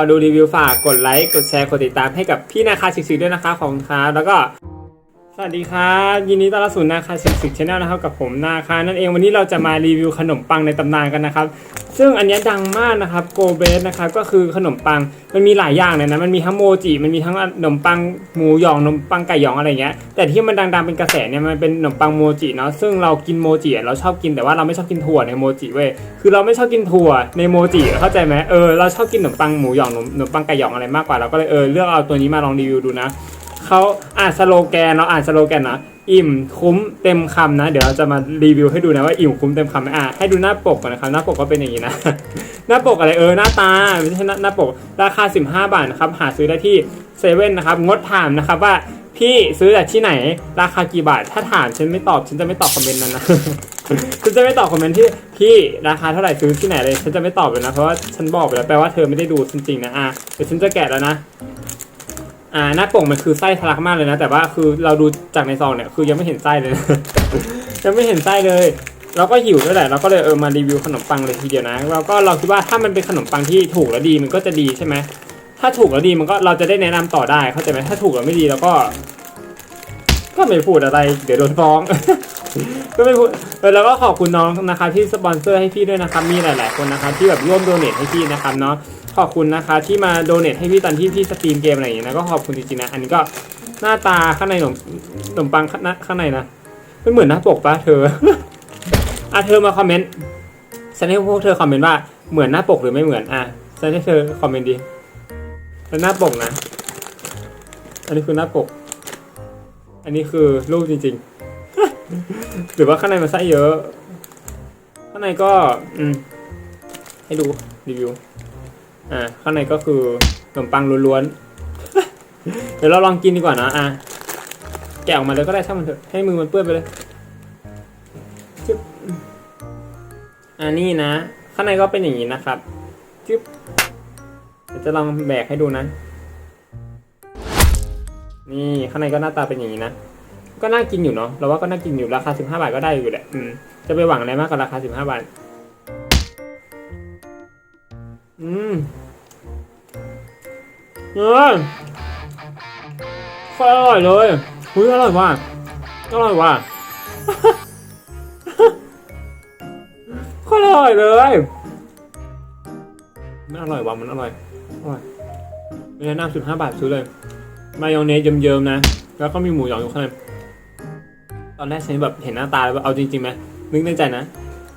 ก่อนดูรีวิวฝากกดไลค์กดแชร์กดติดตามให้กับพี่นาคาชิกๆด้วยนะคะขอบคุณครับแล้วก็ สวัสดีครับยินดีต้อนรับสู่นาคาชิกซิกชแนลนะครับกับผมนาคานั่นเองวันนี้เราจะมารีวิวขนมปังในตำนานกันนะครับ ซึ่งอันนี้ดังมากนะครับโกเบสนะครับก็คือขนมปังมันมีหลายอย่างเลยนะมันมีทั้งโมจิมันมีทั้งขนมปังหมูหยองขนมปังไก่หยองอะไรเงี้ยแต่ที่มันดังๆเป็นกระแสเนี่ยมันเป็นขนมปังโมจิเนาะซึ่งเรากินโมจิเราชอบกินแต่ว่าเราไม่ชอบกินถั่วในโมจิเว้ยคือเราไม่ชอบกินถั่วในโมจิเข้าใจไหมเออเราชอบกินขนมปังหมูหยองขนมขนมปังไก่หยองอะไรมากกว่าเราก็เลยเออเลือกเอาตัวนี้มาลองรีวิวดูนะ เขาอ่านสโลแกนเนาะอ่านสโลแกนนะอิ่มคุ้มเต็มคำนะ เดี๋ยวเราจะมารีวิวให้ดูนะว่าอิ่มคุ้มเต็มคำไหมอะให้ดูหน้าปกก่อนนะครับหน้าปกก็เป็นอย่างนี้นะ หน้าปกอะไรเออหน้าตาไม่ใช่หน้าหน้าปก ราคา 15 บาทนะครับหาซื้อได้ที่เซเว่นนะครับงดถามนะครับว่าพี่ซื้อจากที่ไหนราคากี่บาท ถ้าถามฉันไม่ตอบฉันจะไม่ตอบคอมเมนต์นั้นนะฉันจะไม่ตอบคอมเมนต์ที่พี่ราคาเท่าไหร่ซื้อที่ไหนเลยฉันจะไม่ตอบเลยนะเพราะว่าฉันบอกไปแล้วแปลว่าเธอไม่ได้ดูจริงๆนะอะเดี๋ยวฉันจะแกะแล้วนะ อ่าหน้าปกมันคือไส้ทะลักมากเลยนะ แต่ว่าคือเราดูจากในซองเนี่ยคือยังไม่เห็นไส้เลยนะยังไม่เห็นไส้เลยเราก็หิวด้วยแหละเราก็เลยเออมารีวิวขนมปังเลยทีเดียวนะแล้วก็เราคิดว่าถ้ามันเป็นขนมปังที่ถูกแล้วดีมันก็จะดีใช่ไหมถ้าถูกแล้วดีมันก็เราจะได้แนะนำต่อได้เข้าใจไหมถ้าถูกแล้วไม่ดีเราก็ ก็ไม่พูดอะไร เดี๋ยวโดนฟ้อง ก็ไม่พูดเออแล้วก็ขอบคุณน้องนะคะที่สปอนเซอร์ให้พี่ด้วยนะครับมีหลาย ๆ คนนะคะที่แบบร่วมโดเนทให้พี่นะครับเนาะ อบคุณนะคะที่มาโดเนทให้พี่ตอนที่พี่สตรีมเกมอะไรอย่างเงี้ยนะก็ขอบคุณจริงๆนะ อันนี้ก็หน้าตาข้างในขนมขนมปังข้างในนะไม่เหมือนหน้าปกปะเธออะเธอมาคอมเมนต์ฉันให้พวกเธอคอมเมนต์ว่าเหมือนหน้าปกหรือไม่เหมือนอะฉันให้เธอคอมเมนต์ดีแล้วหน้าปกนะ อันนี้คือหน้าปก อันนี้คือรูปจริงๆ หรือว่าข้างในมันไส้เยอะ ข้างในก็ อืม ให้ดูรีวิว อ่าข้างในก็คือขนมปังล้วนๆ เดี๋ยวเราลองกินดีกว่านะอะแกะออกมาเลยก็ได้ช่างมันเถอะให้มือมันเปื้อนไปเลยจึ๊บอ่านี่นะ ข้างในก็เป็นอย่างนี้นะครับจึ๊บเดี๋ยวจะลองแบกให้ดูนะ นี่ข้างในก็หน้าตาเป็นอย่างนี้นะก็น่ากินอยู่เนาะเราว่าก็น่ากินอยู่ราคา 15 บาทก็ได้อยู่แหละอืมจะไปหวังอะไรมากกับราคา 15 บาท อืมเออโคตรอร่อยเลยอุ้ยอร่อยว่ะอร่อยว่ะโคตรอร่อยเลยมันอร่อยว่ะมันอร่อยอร่อยแนะนำ15บห้าบาทซื้อเลย มายองเนสเยิ้มๆนะ แล้วก็มีหมูหยองอยู่ข้างในตอนแรกฉันแบบเห็นหน้าตาแล้วแบบเอาจริงๆไหมนึกในใจนะ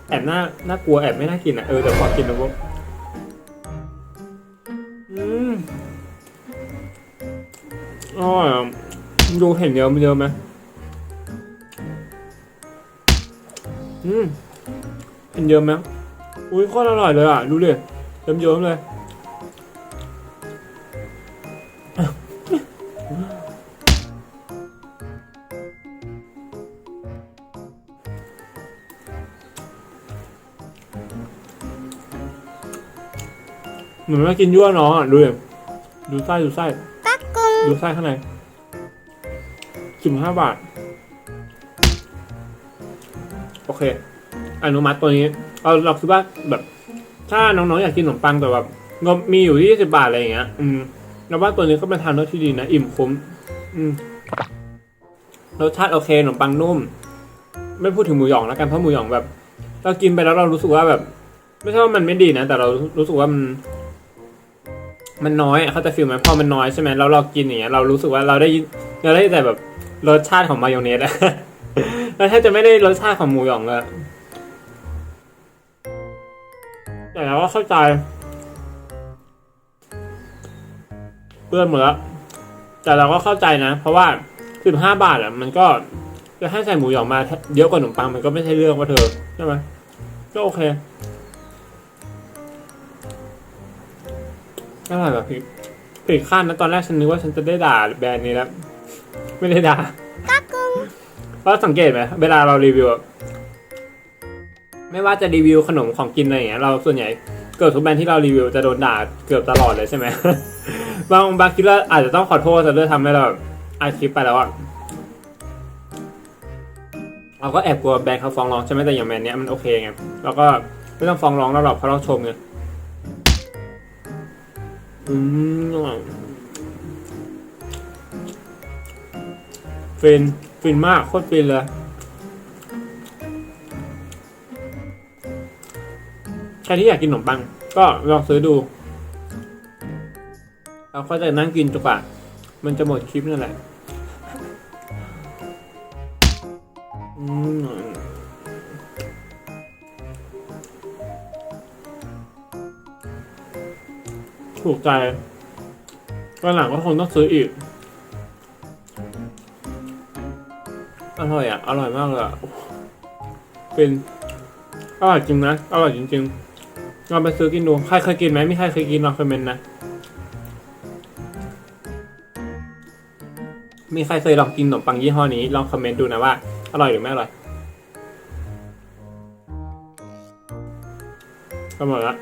แอบหน่าน่ากลัวแอบไม่น่ากินอะเออแต่พอกินแล้วก็ อร่อยดูเห็นเยอะมันเยอะไหมอืมเห็นเยอะไหมอุ้ยโคตรอร่อยเลยอะ ดูดิเยิ้มๆเลยเหมือนว่ากินยั่วน้องอะ ดูดิดูไส้ดูไส้ ดูไส้ข้างในสิบห้าบาท โอเค อนุมัติตัวนี้เราเราคิดว่าแบบ ถ้าน้องๆอยากกินขนมปังแต่แบบงบมีอยู่ที่สิบาทอะไรอย่างเงี้ย อืมเราว่าตัวนี้ก็เป็นทางเลือกที่ดีนะ อิ่มคุ้ม อืมรสชาติโอเคขนมปังนุ่ม ไม่พูดถึงหมูหยองแล้วกันเพราะหมูหยองแบบ เรากินไปแล้วเรารู้สึกว่าแบบ ไม่ใช่ว่ามันไม่ดีนะ แต่เรารู้สึกว่ามัน มันน้อยเขาจะฟีลไหมพอมันน้อยใช่ไหมแล้วเรากินอย่างเงี้ยเรารู้สึกว่าเราได้เราได้แต่แบบรสชาติของมายองเนสอะเราแทบจะไม่ได้รสชาติของหมูหยองเลยแต่เราก็เข้าใจเปื้อนหมดแล้วแต่เราก็เข้าใจนะ เพราะว่าสิบห้าบาทอะมันก็จะให้ใส่หมูหยองมาเยอะกว่าขนมปังมันก็ไม่ใช่เรื่องว่าเธอใช่ไหมก็โอเค อร่อยแบบพริกพริกขั้นนะตอนแรกฉันนึกว่าฉันจะได้ด่าแบรนด์นี้แล้ว ไม่ได้ด่าเพราะสังเกตไหมเวลาเรารีวิวอะไม่ว่าจะรีวิวขนมของกินอะไรอย่างเงี้ยเราส่วนใหญ่เกิดทุกแบรนด์ที่เรารีวิวจะโดนด่าเกือบตลอดเลยใช่ไหมบางบางคิดว่าอาจจะต้องขอโทษซะด้วยทำให้เราแบบอาคลิปไปแล้วอะเราก็แอบกลัวแบรนด์เขาฟ้องร้องใช่ไหมแต่อย่างแบรนด์เนี้ยมันโอเคไงเราก็ไม่ต้องฟ้องร้องเราหรอกเพราะเราชมไง อืมฟินฟินมากโคตรฟินเลยใครที่อยากกินขนมปัง ก็ลองซื้อดู เราก็จะนั่งกินจนกว่ามันจะหมดคลิปนั่นแหละ อืม ถูกใจวันหลังก็คงต้องซื้ออีก อร่อยอะ อร่อยมากเลยอะ เป็น อร่อยจริงนะ อร่อยจริงๆลองไปซื้อกินดู ใครเคยกินไหมไม่ใครเคยกินลองคอมเมนต์นะ มีใครเคยลองกินขนมปังยี่ห้อนี้ ลองคอมเมนต์ดูนะว่า อร่อยหรือไม่อร่อยก็หมดละ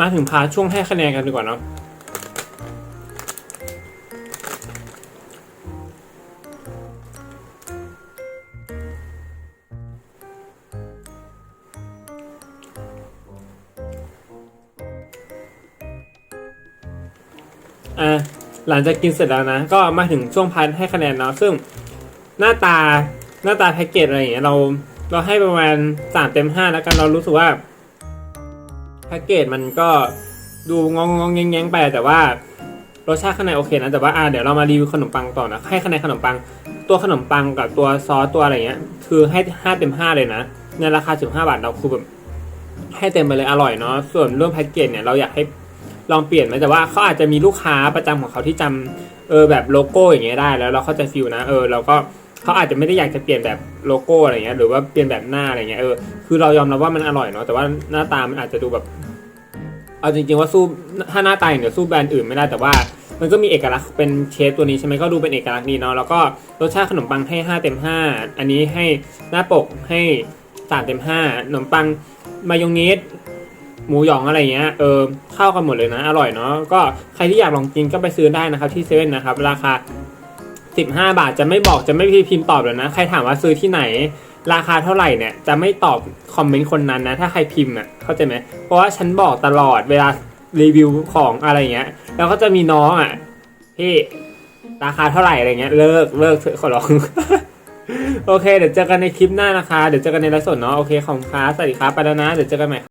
มาถึงพาร์ช่วงให้คะแนนกันดีกว่าเนาะอะหลังจากกินเสร็จแล้วนะ ก็มาถึงช่วงพันให้คะแนนเนาะซึ่งหน้าตาหน้าตาแพ็กเกจอะไรอย่างเงี้ยเราเราให้ประมาณสามเต็มห้าแล้วกันเรารู้สึกว่า พ็กเกจมันก็ดูงองงงแงงแงงไปแต่ว่ารสชาติข้างในโอเคนะแต่ว่าอะเดี๋ยวเรามารีวิวขนมปังต่อนะให้คะแนนขนมปังตัวขนมปังกับตัวซอสตัวอะไรเงี้ย คือให้ห้าเต็มห้าเลยนะ ในราคาสิบห้าบาทเราคือแบบให้เต็มไปเลยอร่อยเนาะส่วนเรื่องแพ็กเกจเนี่ยเราอยากให้ลองเปลี่ยนไหมแต่ว่าเขาอาจจะมีลูกค้าประจำของเขาที่จำเออแบบโลโก้อย่างเงี้ยได้แล้วเราเข้าใจฟิลนะเออเราก็ เขาอาจจะไม่ได้อยากจะเปลี่ยนแบบโลโก้อะไรเงี้ยหรือว่าเปลี่ยนแบบหน้าอะไรเงี้ยเออคือเรายอมรับว่ามันอร่อยเนาะแต่ว่าหน้าตามันอาจจะดูแบบเอาจริงๆว่าสู้ถ้าหน้าตาอย่างเดียวสู้แบรนด์อื่นไม่ได้แต่ว่ามันก็มีเอกลักษณ์เป็นเชฟตัวนี้ใช่ไหมก็ดูเป็นเอกลักษณ์ดีเนาะแล้วก็รสชาติขนมปังให้ 5 เต็ม 5 อันนี้ให้หน้าปกให้3เต็ม5ขนมปังมายองเนสหมูหยองอะไรเงี้ยเออเข้ากันหมดเลยนะอร่อยเนาะก็ใครที่อยากลองกินก็ไปซื้อได้นะครับที่เซเว่นนะครับราคา 15 บาทจะไม่บอกจะไม่พิมพ์ตอบเลยนะ ใครถามว่าซื้อที่ไหน ราคาเท่าไหร่เนี่ยจะไม่ตอบคอมเมนต์คนนั้นนะ ถ้าใครพิมพ์อะเข้าใจไหมเพราะว่าฉันบอกตลอดเวลารีวิวของอะไรเงี้ย แล้วก็จะมีน้องอะพี่ราคาเท่าไหร่อะไรเงี้ยเลิกเลิกเถอะขอร้องโอเค เดี๋ยวเจอกันในคลิปหน้านะคะ เดี๋ยวเจอกันในไลฟ์สดเนาะโอเคขอบคุณครับสวัสดีครับไปแล้วนะ เดี๋ยวเจอกันใหม่